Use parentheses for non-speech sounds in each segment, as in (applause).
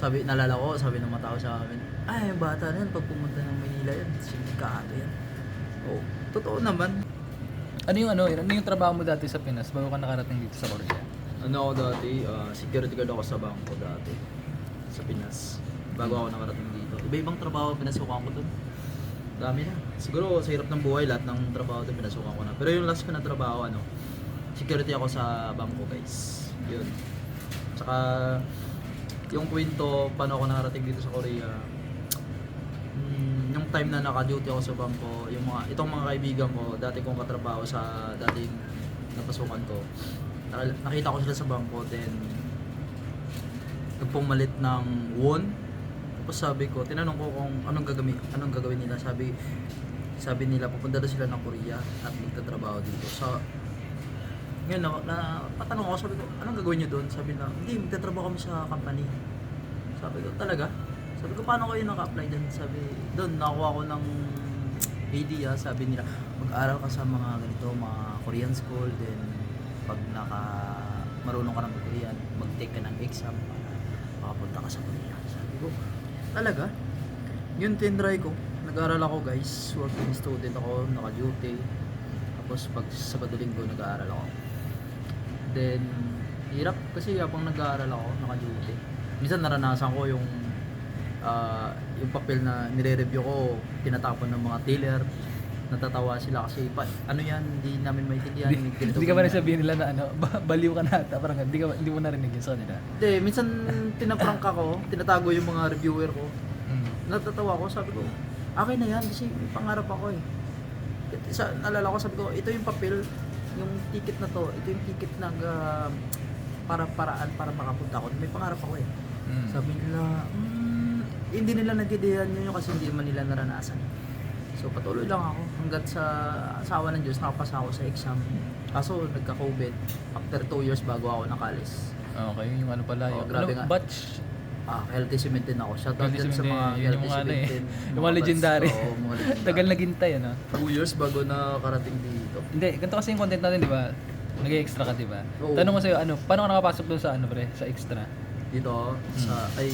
Sabi, nalala ko, sabi ng mga tao sa amin, ay, yung bata na yan, pag pumunta ng Manila yan, sindikato yan. Oo, totoo naman. Ano yung ano, ano yung trabaho mo dati sa Pinas bago ka nakarating dito sa Korea? Ano ako dati, ah, security guard ako sa bangko dati, sa Pinas. Bago ako nakarating dito. Iba-ibang trabaho, pinasukan ko dun. Dami na. Siguro sa hirap ng buhay, lahat ng trabaho dun pinasukan ko na. Pero yung last ko na trabaho, ano, security ako sa bangko guys. Yun. Tsaka, yung kwento, paano ako nakarating dito sa Korea, mm, yung time na naka-duty ako sa bangko, yung mga, itong mga kaibigan ko, dati kong katrabaho sa dating napasukan ko, nakita ko sila sa bangko, then nagpumalit ng won. Tapos sabi ko, tinanong ko kung anong gagawin, anong gagawin nila. Sabi, sabi nila pupunta daw sila ng Korea at magtatrabaho dito. So, ngayon na, na patanong ako, sabi ko, anong gagawin niyo doon? Sabi na, hindi, magtatrabaho kami sa company. Sabi ko, talaga? Sabi ko, paano kayo naka-apply doon? Sabi, doon, nakuha ko ng idea. Sabi nila, mag-aral ka sa mga ganito, mga Korean school, then pag naka marunong ka ng Korean, mag-take ka ng exam para makapunta ka sa Korea. Sabi ko, talaga? Yun tinry ko. Nag-aaral ako guys, working student ako, naka-duty. Tapos pag Sabado Linggo nag-aaral ako. Then, hirap kasi habang nag-aaral ako, naka-duty. Minsan naranasan ko yung ah, yung papel na nire-review ko, tinatapon ng mga tailor. Natatawa sila kasi, pa, ano yan, hindi namin maintindihan. Hindi, ka ba ganyan." sabihin nila na ano, ba- baliw ka na ata, parang hindi, ka, hindi mo narinig yun sa kanila. Hindi, minsan tinaprank ako, tinatago yung mga reviewer ko. Mm. Natatawa ko, sabi ko, akin na yan kasi pangarap ako eh. Sa, nalala ko, sabi ko, ito yung papel, yung ticket na to, ito yung ticket na ah, para paraan para makapunta ako. May pangarap ako eh. Mm. Sabi nila, mm, hindi nila nagdidihan yun kasi hindi man nila naranasan. So patuloy lang ako hanggat sa asawa ng Diyos nakapasa ako sa exam. Kaso nagka-COVID after 2 years bago ako nakalis. Okay, yung ano pala, Oh, yung grabe ano, nga. batch. Ah, healthy cement din ako. Shout out Healthy din sa Cement, mga yun yung healthy mga ano eh. cement din. (laughs) Yung mga legendary. Oo, (laughs) mga legendary. Tagal naghintay, ano? 2 years bago nakarating dito. Hindi, ganito kasi yung content natin, di ba? Nag-extra ka, di ba? Oo. Tanong ko sa'yo, ano, paano ka nakapasok doon sa ano, pre? Sa extra? Dito sa ay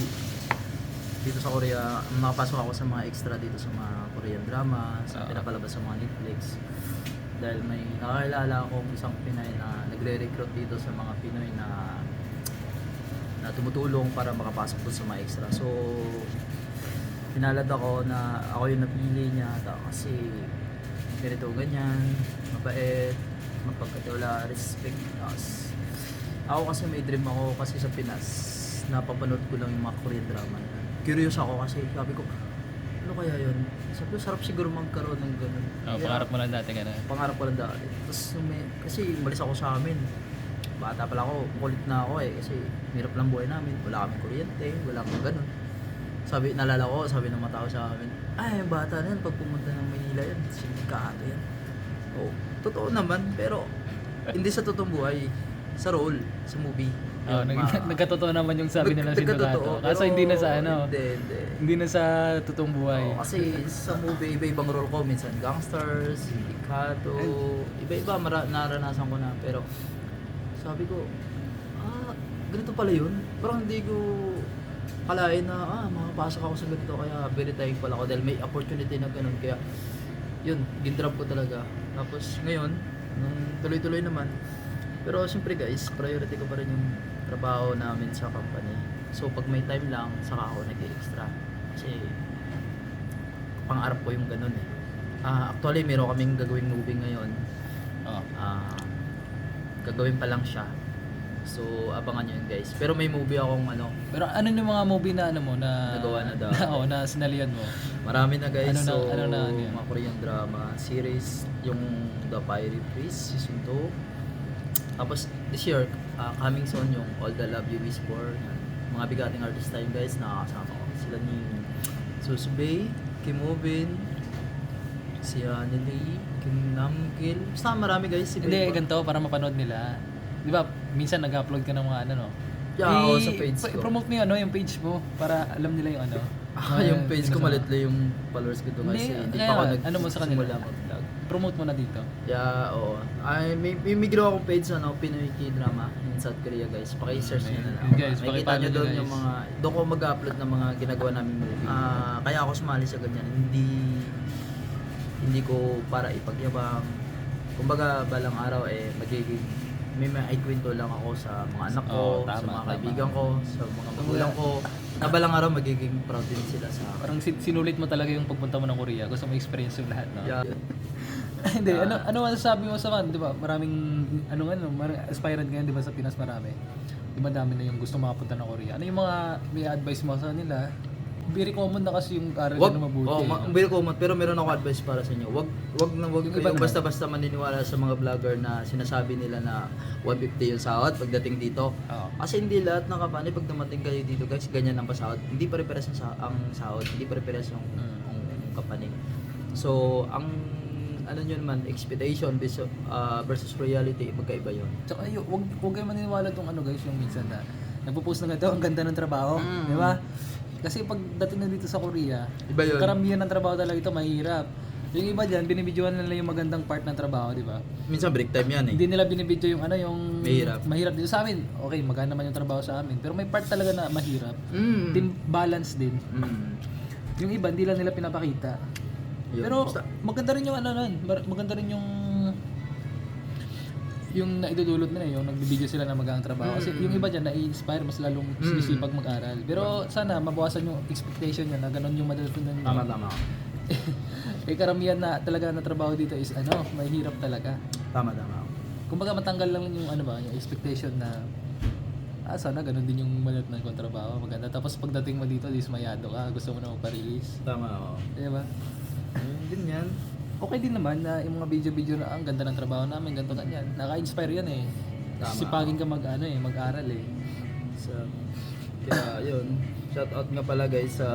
dito sa Korea, nakapasok ako sa mga extra dito sa mga Korean drama, sa Ah. pinapalabas sa mga Netflix. Dahil may nakakilala akong isang Pinay na nagre-recruit dito sa mga Pinoy na na tumutulong para makapasok doon sa mga extra. So, pinalad ako na ako yung napili niya kasi ganito ganyan, mabait, mapagkatiwala, respect us. Ako kasi may dream ako kasi sa Pinas, napapanood ko lang yung mga Korean drama. Curious ako kasi sabi ko, ano kaya yun? Sabi ko, sarap siguro magkaroon ng ganun. Oh, Kaya, pangarap mo lang dati ka na. pangarap ko lang dati. Tapos may, kasi umalis ako sa amin. Bata pala ako, kulit na ako eh. Kasi hirap lang buhay namin. Wala kaming kuryente, wala kaming ganun. Sabi, nalala ko, sabi ng mga tao sa amin, ay, yung bata na yan, pag pumunta ng Manila yan, sindikato yan. Oo, totoo naman, pero hindi sa totoong buhay. Sa role, sa movie. Oh, nag, ma- nagkatotoo naman yung sabi nila sindikato. Kaso hindi na sa ano, Hindi, hindi. hindi na sa totoong buhay. Oo, kasi sa movie, iba-ibang role ko. Minsan gangsters, sindikato, iba-iba mara- naranasan ko na. Pero sabi ko, ah, ganito pala yun. Parang hindi ko kalain na, ah, makapasok ako sa ganito. Kaya very thankful pala ako dahil may opportunity na ganun. Kaya, yun, gindrap ko talaga. Tapos ngayon, nung tuloy-tuloy naman. Pero siyempre guys, priority ko pa rin yung trabaho namin sa company. So pag may time lang, saka ako nag-extra. Kasi pangarap ko yung ganun eh. Ah, actually, meron kaming gagawing movie ngayon. Oh. Ah, gagawin pa lang siya. So, abangan nyo yun guys. Pero may movie akong ano, Pero ano yung mga movie na ano mo na Nagawa na daw. oo, (laughs) na sinalihan mo. marami na guys. Ano na- so, ano na ano yun? mga Korean drama, series, yung The Fiery Priest, season 2. Tapos, this year, ah, coming soon yung All the Love You Wish For. Yan. Mga bigating artist tayo guys, nakakasama ko. Sila ni Susubay, Kim Ubin, si Anili, Kim Namgil. Basta marami guys. Si Hindi, ganito para mapanood nila. Di ba, minsan nag-upload ka ng mga ano, no? Yeah, oo, sa page pa- ko. Promote mo yung, ano, yung page mo para alam nila yung ano. (laughs) Ah, yung page ko sinasama. malit lang yung followers ko doon kasi Hindi, pa ako nag ano mo sa kanila? mag-vlog. Promote mo na dito. Yeah, oo. Ay, may, may, ginawa akong page ano, Pinoy K-drama. In South Korea guys. Paki-search nyo na lang. Guys, Makikita nyo, doon yung mga, doon ko mag-upload ng mga ginagawa namin movie. Ah, kaya ako sumali sa ganyan. Hindi, hindi ko para ipagyabang. Kumbaga, balang araw eh, magiging, may may kwento lang ako sa mga anak ko, Oo, sa tama, mga tama. kaibigan ko, sa mga magulang ko. Na balang araw magiging proud din sila sa akin. Parang sin- sinulit mo talaga yung pagpunta mo ng Korea. Gusto mo experience yung lahat, no? Yeah. (laughs) Hindi, ano ano masasabi mo sa kan, 'di ba? Maraming ano ano, mar- aspirant ngayon 'di ba sa Pinas marami. 'Di ba dami na yung gusto makapunta ng Korea. Ano yung mga may advice mo sa nila? Very common na kasi yung aral Wag, na mabuti. oh, ma- very common, pero meron ako advice para sa inyo. Wag wag na wag Yung naman. basta-basta maniniwala sa mga vlogger na sinasabi nila na 150 yung sahod pagdating dito. Oo. Kasi hindi lahat ng company pag dumating kayo dito guys, ganyan ang pasahod. Hindi pare-pares ang, sa- ang sahod, hindi pare-pares yung, Mm. company. So, ang ano nyo naman, expectation versus, ah, versus reality, magkaiba yun. Tsaka yun, wag, wag kayo maniniwala tong ano guys, yung minsan na nagpo-post na ganito, ang ganda ng trabaho, Mm. di ba? Kasi pagdating na dito sa Korea, Iba yun. karamihan ng trabaho talaga ito mahirap. Yung iba dyan, binibidyoan nila yung magandang part ng trabaho, di ba? Minsan break time yan eh. Hindi nila binibidyo yung ano, yung Mahirap. mahirap dito sa amin. Okay, maganda naman yung trabaho sa amin. Pero may part talaga na mahirap. Mm. Din balance din. Mm. Yung iba, hindi lang nila pinapakita. Yun. Pero Basta- maganda rin yung ano nun. Mar- Maganda rin yung yung naidudulot nila yung nagbibideo sila na magaang trabaho. Kasi yung iba dyan na-inspire mas lalong sinisipag mag-aral. Pero sana mabawasan yung expectation nyo na ganun yung nyo Tama, tama. (laughs) eh karamihan na talaga na trabaho dito is ano mahirap talaga. Tama, tama. kumbaga matanggal lang yung ano ba yung expectation na ah sana ganun din yung madatunan kong trabaho maganda. Tapos pagdating mo dito dismayado ka gusto mo na magpa-release Tama, oo. di ba? Ayun din yan. Okay din naman na yung mga video-video na ang ganda ng trabaho namin, ganito ganyan. Naka-inspire yan eh. Tama. Sipagin ka mag ano eh, mag-aral eh. So, kaya yun. Shout out nga pala guys sa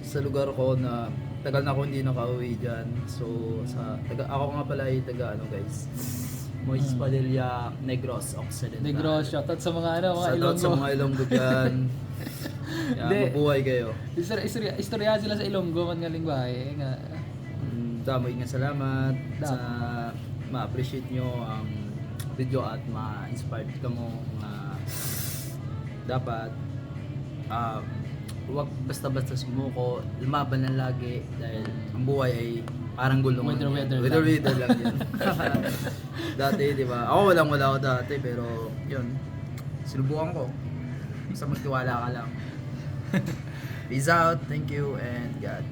sa lugar ko na tagal na ako hindi nakauwi dyan. So, sa taga, ako nga pala ay taga ano guys. Moist Hmm. Padilla, Negros, Occidental. Negros, shoutout sa mga ano, mga Shout out sa Ilonggo. mga Ilonggo. Kaya (laughs) Hindi. mabuhay kayo. Istorya, istorya, istorya sila sa Ilonggo, man galing bahay. Nga, Damoy nga salamat Damo. sa ma-appreciate nyo ang video at ma-inspired ka mo nga dapat ah wag basta-basta sumuko, lumaban lang lagi dahil ang buhay ay parang gulong Weather, lang yan. weather weather, lang. weather lang yan. (laughs) (laughs) dati, di ba? Ako walang wala ako dati pero yun, sinubukan ko. Basta magtiwala ka lang. (laughs) Peace out, thank you, and God.